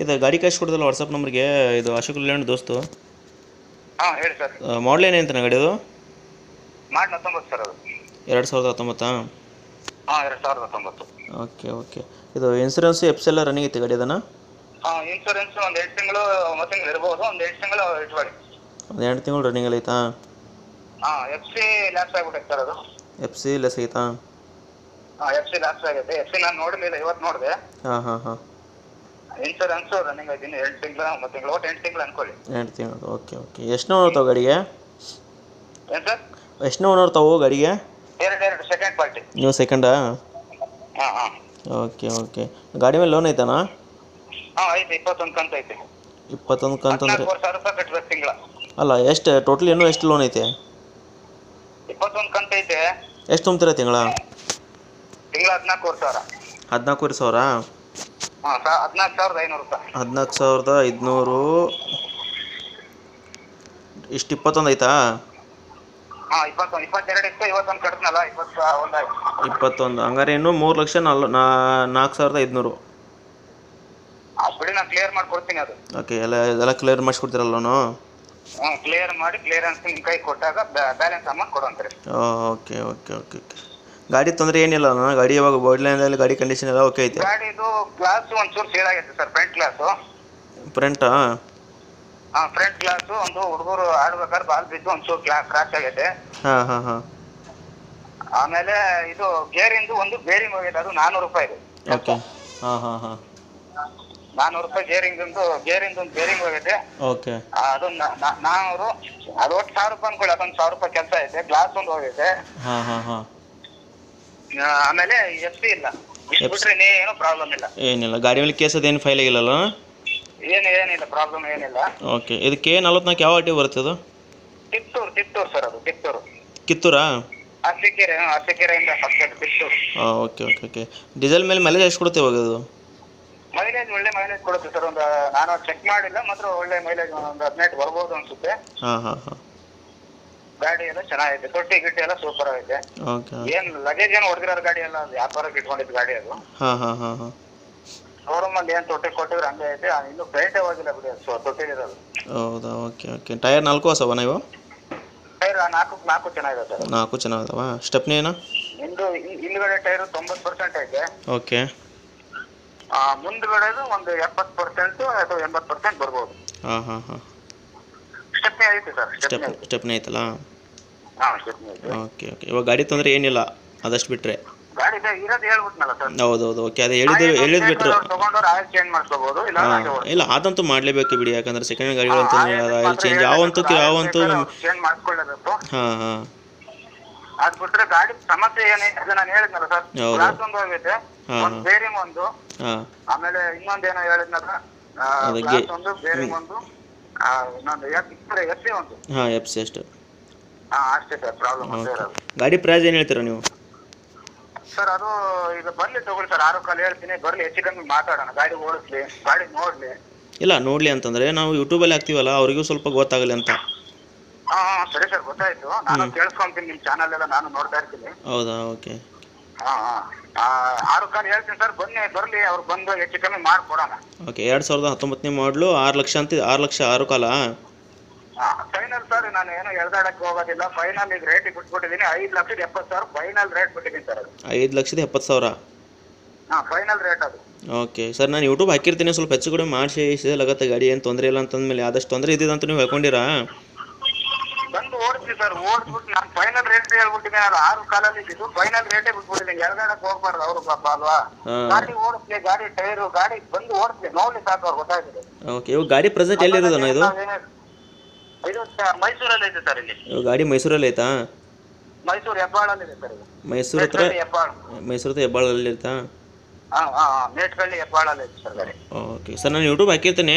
ಇದು ಗಾಡಿ ಕಳಿಸಿ ಕೊಡ್ತಲ್ಲ ವಾಟ್ಸಪ್ ನಂಬರ್ಗೆ ಇದು ಅಶೋಕ್ ಲೇಲ್ಯಾಂಡ್ ದೋಸ್ತು. ಹಾಂ ಹೇಳಿ ಸರ್. ಮಾಡಲ್ ಏನಂತ ಗಾಡಿ ಅದು? ಮಾಡಿ ಹತ್ತೊಂಬತ್ತು ಸರ್ ಅದು. ಎರಡು ಸಾವಿರದ ಹತ್ತೊಂಬತ್ತಾ? ಹಾಂ ಎರಡು ಸಾವಿರದ ಹತ್ತೊಂಬತ್ತು. Okay okay. ಇದು ಇನ್ಸೂರೆನ್ಸ್ ಎಫ್ಸ್ ಎಲ್ಲ ರನ್ನಿಂಗ್ ಐತೆ ಗಾಡಿ ಅದನ್ನು ಹಾಂ ಇನ್ಶೂರೆನ್ಸ್ ಒಂದು ಎರಡು ತಿಂಗಳು ತಿಂಗಳು ಇರ್ಬೋದು ಒಂದು ಎರಡು ತಿಂಗಳು ಇಟ್ಕೊಳ್ಳಿ. ಒಂದು ಎರಡು ತಿಂಗಳು ರನ್ನಿಂಗ್ ಐತಾ? ಹಾಂ ಎಫ್ ಸಿ ಲ್ಯಾಪ್ಸ್ ಆಗ್ಬಿಟ್ಟೈತೆ ಸರ್ ಅದು. ಎಫ್ ಸಿ ಲೆಸ್ ಐತಾ? ಹಾಂ ಎಫ್ ಸಿ ಲ್ಯಾಪ್ಸ್ ಆಗೈತೆ ಎಫ್ ಸಿ ನಾನು ನೋಡಲಿಲ್ಲ ಇವತ್ತು ನೋಡಿದೆ. ಹಾಂ ಹಾಂ ಹಾಂ. ಇನ್ಶೂರೆನ್ಸು ರನ್ನಿಂಗ್ ಐತಿ ಎರಡು ತಿಂಗಳು ಒಂಬತ್ತು ತಿಂಗಳು ಒಟ್ಟು ಎಂಟು ತಿಂಗಳು ಅನ್ಕೊಳ್ಳಿ. ಎಂಟು ತಿಂಗಳು ಓಕೆ ಓಕೆ. ಎಷ್ಟು ಓನರ್ ತಾವು ಗಾಡಿಗೆ? ಏನು ಸರ್? ಎಷ್ಟು ಓನರ್ ತಾವು ಗಾಡಿಗೆ? ಎರಡು ಎರಡು ಸೆಕೆಂಡ್ ಪಾರ್ಟಿ ನೀವು ಸೆಕೆಂಡಾ ಹಾಂ ಹಾಂ. Okay okay. ಗಾಡಿ ಮೇಲೆ ಲೋನ್ ಐತಾನಾ? ಹಾಂ ಐತೆ ಇಪ್ಪತ್ತೊಂದು ಕಂತು ಐತೆ. ಇಪ್ಪತ್ತೊಂದು ಕಂತು ಹದಿನಾಲ್ಕೂವರೆ ಸಾವಿರ ರೂಪಾಯಿ ಕಟ್ಬೇಕು ತಿಂಗಳ. ಅಲ್ಲ ಎಷ್ಟು ಟೋಟಲ್ ಇನ್ನೂ ಎಷ್ಟು ಲೋನ್ ಐತೆ? ಇಪ್ಪತ್ತೊಂದು ಕಂತು ಐತೆ. ಎಷ್ಟು ತುಂಬ್ತೀರಾ ತಿಂಗಳ? ತಿಂಗಳ ಹದಿನಾಲ್ಕೂವರೆ ಸಾವಿರ. ಹದಿನಾಲ್ಕೂವರೆ ಸಾವಿರ? ಹದಿನಾಲ್ಕು ಸಾವಿರದ ಐನೂರು ರೂಪಾಯಿ ಹದಿನಾಲ್ಕು ಸಾವಿರದ ಐದುನೂರು. ಇಷ್ಟು ಇಪ್ಪತ್ತೊಂದು ಐತಾ ಹಾಂ ಇಪ್ಪತ್ತೊಂದು ಇಪ್ಪತ್ತೆರಡು ಇತ್ತು ಇವತ್ತೊಂದು ಕಟ್ನಲ್ಲ ಇಪ್ಪತ್ತು ಒಂದಾಯ್ತು ಇಪ್ಪತ್ತೊಂದು. ಹಂಗಾರೆ ಇನ್ನು ಮೂರು ಲಕ್ಷ ನಲ್ ನಾಲ್ಕು ಸಾವಿರದ ಐದುನೂರು. ಬಿಡಿ ನಾನು ಕ್ಲಿಯರ್ ಮಾಡ್ಕೊಡ್ತೀನಿ ಅದು. ಓಕೆ ಎಲ್ಲ ಎಲ್ಲ ಕ್ಲಿಯರ್ ಮಾಡಿಸ್ಕೊಡ್ತೀರಲ್ಲ ಹ್ಞೂ ಕ್ಲಿಯರ್ ಮಾಡಿ ಕ್ಲಿಯರೆನ್ಸ್ ನಿಮ್ಮ ಕೈ ಕೊಟ್ಟಾಗ ಬ್ಯಾಲೆನ್ಸ್ ಅಮೌಂಟ್ ಕೊಡುವಂತ್ರಿ ಓಕೆ ಓಕೆ ಓಕೆ ಓಕೆ ಗಾಡಿ ತೊಂದರೆ ಏನಿಲ್ಲ ಅಣ್ಣ ಗಾಡಿ ಇವಾಗ ಅಲ್ಲಿ ಗಾಡಿ ಕಂಡೀಷನ್ ಎಲ್ಲ ಓಕೆ ಐತೆ. ಗಾಡಿದು ಗ್ಲಾಸ್ ಒಂಚೂರು ಸೇಲ್ ಆಗೈತೆ ಸರ್ ಫ್ರಂಟ್ ಗ್ಲಾಸು ಫ್ರಂಟಾ ಹಾಂ ಫ್ರಂಟ್ ಗ್ಲಾಸು ಒಂದು ಹುಡುಗರು ಆಡಬೇಕಾದ್ರೆ ಬಾಲ್ ಬಿದ್ದು ಒಂಚೂರು ಗ್ಲಾಸ್ ಕ್ರಾಶ್ ಆಗೈತೆ. ಹಾ ಹಾ ಹಾ. ಆಮೇಲೆ ಇದು ಗೇರಿಂದು ಒಂದು ಬೇರಿಂಗ್ ಹೋಗಿದೆ ಅದು ನಾನ್ನೂರು ರೂಪಾಯಿ ಇದೆ. ಓಕೆ ಹಾಂ ಹಾಂ ಹಾಂ. ನಾನ್ನೂರು ರೂಪಾಯಿ ಗೇರಿಂಗ್ ಒಂದು ಗೇರಿಂದು ಒಂದು ಬೇರಿಂಗ್ ಹೋಗಿದೆ ಓಕೆ ಆ, ಅದು ನಾ- ನಾ- ನಾನ್ನೂರು ಅದು ಒಟ್ಟು ಸಾವಿರ ರೂಪಾಯಿ ಅನ್ಕೊಳ್ಳಿ ಅದೊಂದು ಸಾವಿರ ರೂಪಾಯಿ ಕೆಲಸ ಐತೆ ಗ್ಲಾಸ್ ಒಂದು ಹೋಗಿದೆ ಹಾಂ ಹಾಂ ಹಾಂ. ಆಮೇಲೆ ಎಫ್ ಇಲ್ಲ. ಇಷ್ಟು ಬಿಟ್ರೆ ಏನೋ ಪ್ರಾಬ್ಲಮ್ ಇಲ್ಲ. ಏನಿಲ್ಲ. ಗಾಡಿ ಮೇಲೆ ಕೇಸ್ ಅದೇನು ಫೈಲ್ ಆಗಿಲ್ಲಲ್ಲ? ಏನು ಏನಿಲ್ಲ. ಪ್ರಾಬ್ಲಮ್ ಏನಿಲ್ಲ. ಓಕೆ ಇದಕ್ಕೆ ನಲ್ವತ್ನಾಲ್ಕು ಯಾವ ಆಟಿ ಬರುತ್ತೆ ಅದು? ಕಿತ್ತೂರ್ ಕಿತ್ತೂರ್ ಸರ್ ಅದು ಕಿತ್ತೂರ್? ಕಿತ್ತೂರಾ ಅರಸೀಕೆರೆ ಅರಸೀಕೆರೆಯಿಂದ ಫಸ್ಟ್ ತಿಪ್ಟೂರು ಹಾಂ ಓಕೆ ಓಕೆ ಓಕೆ ಡೀಸೆಲ್ ಮೇಲೆ ಮೈಲೇಜ್ ಎಷ್ಟು ಕೊಡುತ್ತೆ ಇವಾಗ ಅದು? ಮೈಲೇಜ್ ಒಳ್ಳೆ ಮೈಲೇಜ್ ಕೊಡುತ್ತೆ ಸರ್ ಒಂದು ನಾನು ಚೆಕ್ ಮಾಡಿಲ್ಲ ಮಾತ್ರ ಒಳ್ಳೆ ಮೈಲೇಜ್ ಒಂದು ಹದಿನೆಂಟು ಬರ್ಬೋದು ಅನ್ಸುತ್ತೆ. ಹಾಂ ಹಾಂ ಹಾಂ. ಗಾಡಿ ಎಲ್ಲ ಚೆನ್ನಾಗೈತೆ ತೊಟ್ಟಿ ಗಿಟ್ಟಿ ಎಲ್ಲ ಸೂಪರ್ ಆಗೈತೆ. ಓಕೆ ಏನ್ ಲಗೇಜ್ ಏನು ಹೊಡೆದಿರೋ ಗಾಡಿ ಎಲ್ಲ ವ್ಯಾಪಾರಕ್ಕೆ ಇಟ್ಕೊಂಡಿದ್ದು ಗಾಡಿ ಅದು. ಹಾಂ ಹಾಂ ಹಾಂ ಹಾಂ. ಶೋರೂಮ್ ಅಲ್ಲಿ ಏನ್ ತೊಟ್ಟಿ ಕೊಟ್ಟಿದ್ರೆ ಹಂಗೆ ಐತೆ. ಆ, ಇನ್ನೂ ಪೇಂಟೇ ಹೋಗಿಲ್ಲ ಬಿಡಿ ಅದು ತೊಟ್ಟಿಲಿರೋದು ಹೌದಾ ಓಕೆ ಓಕೆ ಟೈರ್ ನಾಲ್ಕು ಹೊಸವ ನೀವು? ಟೈರ್ ನಾಲ್ಕು ನಾಲ್ಕು ಚೆನ್ನಾಗಿದೆ ಸರ್. ನಾಲ್ಕು ಚೆನ್ನಾಗಿದಾವ? ಸ್ಟೆಪ್ನಿ ಏನು? ಹಿಂದು ಹಿಂ- ಹಿಂದ್ಗಡೆ ಟೈರ್ ತೊಂಬತ್ತು ಪರ್ಸೆಂಟ್ ಐತೆ. ಓಕೆ ಆ, ಮುಂದ್ಗಡೆದು ಒಂದು ಎಪ್ಪತ್ತು ಪರ್ಸೆಂಟ್ ಅಥವಾ ಎಂಬತ್ತು ಪರ್ಸೆಂಟ್ ಬರ್ಬೋದು. ಹಾಂ ಹಾಂ ಹಾಂ. ಸ್ಟೆಪ್ನಿ ಐತೆ ಸರ್ ಸ್ಟೆಪ್ ಸ್ಟೆಪ್ನಿ ಐತಲ್ಲ ಹಾಂ ಸ್ಟೆಪ್ನಿ ಐತೆ ಓಕೆ ಓಕೆ ಇವಾಗ ಗಾಡಿ ತೊಂದರೆ ಏನಿಲ್ಲ ಅದಷ್ಟು ಬಿಟ್ಟರೆ ಗಾಡಿ ಇದೆ ಇರೋದು ಹೇಳ್ಬಿಟ್ನಲ್ಲ ಸರ್ ಹೌದು ಹೌದು ಓಕೆ ಅದೇ ಹೇಳಿದ್ರು ಹೇಳಿದ್ ಬಿಟ್ರು. ತಗೊಂಡವ್ರು ಆಯಿಲ್ ಚೇಂಜ್ ಇಲ್ಲ ಹಾಂ ಇಲ್ಲ ಅದಂತೂ ಮಾಡಲೇಬೇಕು ಬಿಡಿ ಯಾಕಂದ್ರೆ ಸೆಕೆಂಡ್ ಗಾಡಿಗಳು ಅಂತ ಆಯಿಲ್ ಚೇಂಜ್ ಯಾವಂತೂ ಯಾವಂತೂ ಚೇಂಜ್ ಮಾಡ್ಕೊಳ್ಳೇಬೇಕು ಹಾಂ ಹಾಂ. ಅದ್ ಬಿಟ್ರೆ ಗಾಡಿ ಸಮಸ್ಯೆ ಏನೇ ಅದು ನಾನು ಹೇಳಿದ್ನಲ್ಲ ಸರ್ ಹೌದು. ಗ್ಲಾಸ್ ಒಂದು ಹೋಗೈತೆ ಹಾ, ಒಂದು ಬೇರಿಂಗ್ ಒಂದು. ಆಮೇಲೆ ಇನ್ನೊಂದೇನೋ ಹೇಳಿದ್ನಲ್ಲ ಅದಕ್ಕೆ- ಗ್ಲಾಸ್ ಒಂದು ಬೇರಿಂಗ್ ಒಂದು. ಇನ್ನೊಂದು ಎಸ್ ಸಿ ಒಂದು. ಹಾಂ ಎಫ್ ಸಿ ಅಷ್ಟು. ಹಾ ಅಷ್ಟೇ ಸರ್ ಪ್ರಾಬ್ಲಮ್ ಅಂತ ಇರೋದು ಗಾಡಿ ಪ್ರೈಸ್ ಏನು ಹೇಳ್ತೀರಾ ನೀವು? ಸರ್ ಅದು ಈಗ ಬರ್ಲಿ ತಗೊಳ್ಳಿ ಸರ್ ಆರು ಕಾಲು ಹೇಳ್ತೀನಿ. ಬರ್ಲಿ ಹೆಚ್ಚು ಕಮ್ಮಿ ಮಾತಾಡೋಣ. ಗಾಡಿ ಓಡಿಸ್ಲಿ ಗಾಡಿ ನೋಡ್ಲಿ. ಇಲ್ಲ ನೋಡಲಿ ಅಂತಂದರೆ ನಾವು ಯೂಟ್ಯೂಬಲ್ಲಿ ಹಾಕ್ತೀವಲ್ಲ ಅವರಿಗೂ ಸ್ವಲ್ಪ ಗೊತ್ತಾಗಲಿ ಅಂತ. ಹಾ ಹಾ, ಸರಿ ಸರ್ ಗೊತ್ತಾಯ್ತು. ನಾನು ಕೇಳಿಸ್ಕೊಂತೀನಿ ನಿಮ್ ಚಾನಲ್ ಎಲ್ಲ ನಾನು ನೋಡ್ತಾ ಇರ್ತೀನಿ. ಹೌದಾ ಓಕೆ ಹಾ ಹಾ. ಆರು ಕಾಲು ಹೇಳ್ತೀನಿ ಸರ್ ಬನ್ನಿ ಬರಲಿ ಅವ್ರು ಬಂದು ಹೆಚ್ಚು ಕಮ್ಮಿ ಮಾಡಿಕೊಡೋಣ. ಓಕೆ ಎರಡು ಸಾವಿರದ ಹತ್ತೊಂಬತ್ತನೇ ಮಾಡಲು ಆರು ಲಕ್ಷ ಅಂತ ಆರು ಲಕ್ಷ ಆರು ಕಾಲ? ಫೈನಲ್ ಸರ್ ನಾನು ಏನು ಎಳ್ದಾಡಕ್ಕೆ ಹೋಗೋದಿಲ್ಲ. ಫೈನಲ್ ಈಗ ರೇಟ್ ಬಿಟ್ಬಿಟ್ಟಿದ್ದೀನಿ. ಐದು ಲಕ್ಷದ ಎಪ್ಪತ್ತು ಸಾವಿರ ಫೈನಲ್ ರೇಟ್ ಬಿಟ್ಟಿದ್ದೀನಿ ಸರ್ ಅದು. ಐದು ಲಕ್ಷದ ಎಪ್ಪತ್ತು ಸಾವಿರ? ಹಾ ಫೈನಲ್ ರೇಟ್ ಅದು. ಓಕೆ ಸರ್ ನಾನು ಯೂಟ್ಯೂಬ್ ಹಾಕಿರ್ತೀನಿ. ಸ್ವಲ್ಪ ಹೆಚ್ಚು ಕಡಿಮೆ ಮಾಡಿಸಿ ಸೇಲ್ ಆಗತ್ತೆ ಗಾಡಿ ಏನು ತೊಂದರೆ ಇಲ್ಲ ಅಂತಂದ್ಮೇಲೆ ಆದಷ್ಟು ತೊಂದರೆ ಇದ್ದಿದೆ ಅಂತ ನೀವು ಹೇಳ್ಕೊಂಡಿರಾ? ಬಂದು ಓಡಿಸಿ ಸರ್ ಓಡಿಸ್ಬಿಟ್ಟು ನಾನು ಫೈನಲ್ ರೇಟ್ ಹೇಳ್ಬಿಟ್ಟಿದ್ದೀನಿ. ಅದು ಆರು ಕಾಲಲ್ಲಿ ಇದ್ದು ಫೈನಲ್ ರೇಟೇ ಬಿಟ್ಬಿಟ್ಟಿದ್ದೀನಿ ಎಳ್ದಾಡಕ್ಕೆ ಹೋಗ್ಬಾರ್ದು ಅವ್ರು ಪಾಪ ಅಲ್ವಾ? ಗಾಡಿ ಓಡಿಸ್ಲಿ ಗಾಡಿ ಟೈರು ಗಾಡಿ ಬಂದು ಓಡಿಸ್ಲಿ ನೋಡ್ಲಿ ಸಾಕು ಅವ್ರು ಗೊತ್ತಾಗ್ತದೆ ಓಕೆ ಇವಾಗ ಗಾಡಿ ಪ್ರೆಸೆಂಟ್ ಎಲ್ಲಿರೋದಣ್ಣ ಇದು? ಇದು ಸ- ಮೈಸೂರಲ್ಲಿ ಐತೆ ಸರ್ ಇಲ್ಲಿ. ಇವಾಗ ಗಾಡಿ ಮೈಸೂರಲ್ಲಿ ಐತಾ? ಮೈಸೂರು ಹೆಬ್ಬಾಳಲ್ಲಿ ಇದೆ ಸರ್ ಇದು. ಮೈಸೂರು ಹತ್ರ? ಹೆಬ್ಬಾಳ. ಮೈಸೂರು ಹತ್ರ ಹೆಬ್ಬಾಳಲ್ಲಿ ಐತಾ ಹಾಂ ಹಾಂ ಹಾಂ ಮೇಟ್ಗಳ್ಳಿ ಹೆಬ್ಬಾಳಲ್ಲಿ ಐತೆ ಸರ್ ಗಾಡಿ. ಓಕೆ ಸರ್ ನಾನು ಯೂಟ್ಯೂಬ್ ಹಾಕಿರ್ತೀನಿ.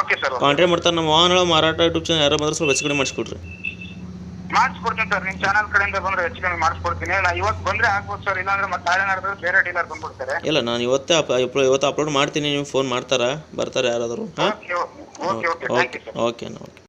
ಓಕೆ ಸರ್ ಕಾಂಟ್ಯಾಕ್ಟ್ ಮಾಡ್ತಾರೆ ನಮ್ಮ ವಾಹನಗಳ ಮಾರಾಟ ಯೂಟ್ಯೂಬ್ ಚಾನಲ್ ಯಾರು ಬಂದ್ರೆ ಸ್ವಲ್ಪ ಹೆಚ್ಚು ಕಡಿಮೆ ಮಾಡಿಸ್ಕೊಡ್ರಿ. ಮಾಡಿಸ್ಕೊಡ್ತೀನಿ ಸರ್. ನಿಮ್ಮ ಚಾನಲ್ ಕಡೆಯಿಂದ ಬಂದ್ರೆ ಹೆಚ್ಚು ಕಮ್ಮಿ ಮಾಡಿಸ್ಕೊಡ್ತೀನಿ. ನಾ ಇವತ್ತು ಬಂದ್ರೆ ಆಗ್ಬೋದು ಸರ್. ಇಲ್ಲಾಂದ್ರೆ ಮತ್ತೆ ನಾಳೆ ನಾಡಿದ್ರೆ ಬೇರೆ ಡೀಲರ್ ಬಂದ್ಬಿಡ್ತಾರೆ. ಇಲ್ಲ ನಾನು ಇವತ್ತೇ ಅಪ್ ಇವತ್ತು ಅಪ್ಲೋಡ್ ಮಾಡ್ತೀನಿ. ನೀವು ಫೋನ್ ಮಾಡ್ತಾರಾ? ಬರ್ತಾರೆ ಯಾರಾದರೂ? ಹಾಂ? Okay okay okay thank you sir okay okay